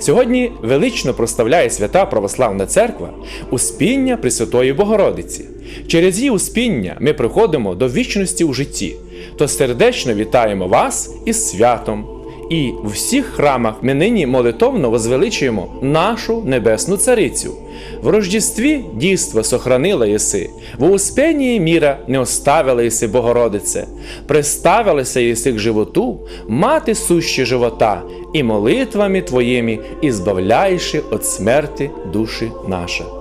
Сьогодні велично проставляє свята Православна Церква Успіння Пресвятої Богородиці. Через її успіння ми приходимо до вічності у житті, то сердечно вітаємо вас із святом. І в всіх храмах ми нині молитовно возвеличуємо нашу небесну царицю. В Рождестві дійство сохранила єси, в успенії міра не оставила єси Богородице, приставилася єси к животу, мати сущі живота, і молитвами твоїми ізбавляєши від смерти душі наша.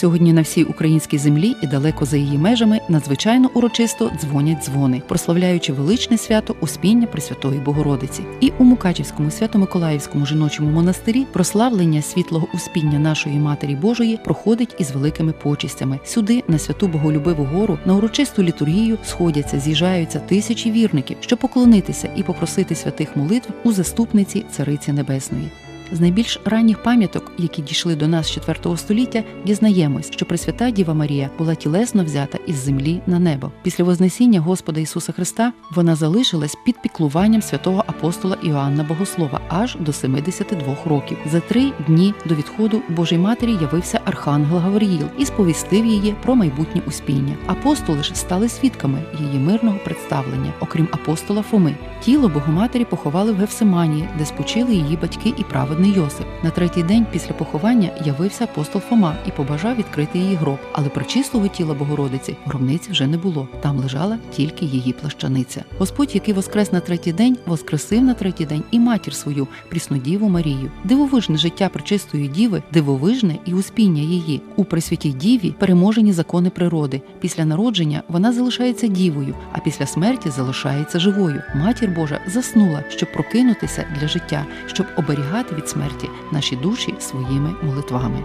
Сьогодні на всій українській землі і далеко за її межами надзвичайно урочисто дзвонять дзвони, прославляючи величне свято Успіння Пресвятої Богородиці. І у Мукачівському свято-миколаївському жіночому монастирі прославлення світлого успіння нашої Матері Божої проходить із великими почистями. Сюди, на святу Боголюбиву гору, на урочисту літургію сходяться, з'їжджаються тисячі вірників, щоб поклонитися і попросити святих молитв у заступниці Цариці Небесної. З найбільш ранніх пам'яток, які дійшли до нас з 4 століття, дізнаємось, що Пресвята Діва Марія була тілесно взята із землі на небо. Після Вознесіння Господа Ісуса Христа вона залишилась під піклуванням святого апостола Іоанна Богослова аж до 72 років. За три дні до відходу Божій Матері явився архангел Гавриїл і сповістив її про майбутнє успіння. Апостоли ж стали свідками її мирного представлення, окрім апостола Фоми. Тіло Богоматері поховали в Гевсиманії, де спочили її батьки і праведний Йосип. На третій день після поховання явився апостол Фома і побажав відкрити її гроб. Але причислого тіла Богородиці гробниці вже не було. Там лежала тільки її плащаниця. Господь, який воскрес на третій день, воскресив на третій день і матір свою, Пріснодіву Марію. Дивовижне життя пречистої діви, дивовижне і успіння її. У Пресвятій Діві переможені закони природи. Після народження вона залишається дівою, а після смерті залишається живою. Матір Божа заснула, щоб прокинутися для життя, щоб оберігати від смерті наші душі своїми молитвами.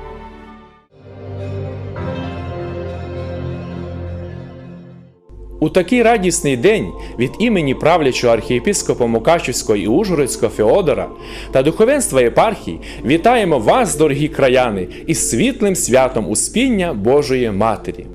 У такий радісний день від імені правлячого архієпископа Мукачівського і Ужгородського Феодора та духовенства єпархії вітаємо вас, дорогі краяни, із світлим святом Успіння Божої Матері.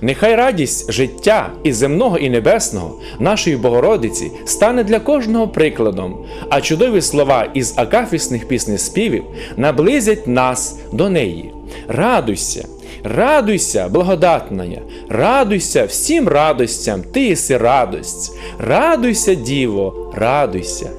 Нехай радість життя і земного, і небесного нашої Богородиці стане для кожного прикладом, а чудові слова із акафісних піснеспівів наблизять нас до неї. Радуйся! Радуйся, благодатная, радуйся всім радостям, ти єси радость. Радуйся, Діво, радуйся.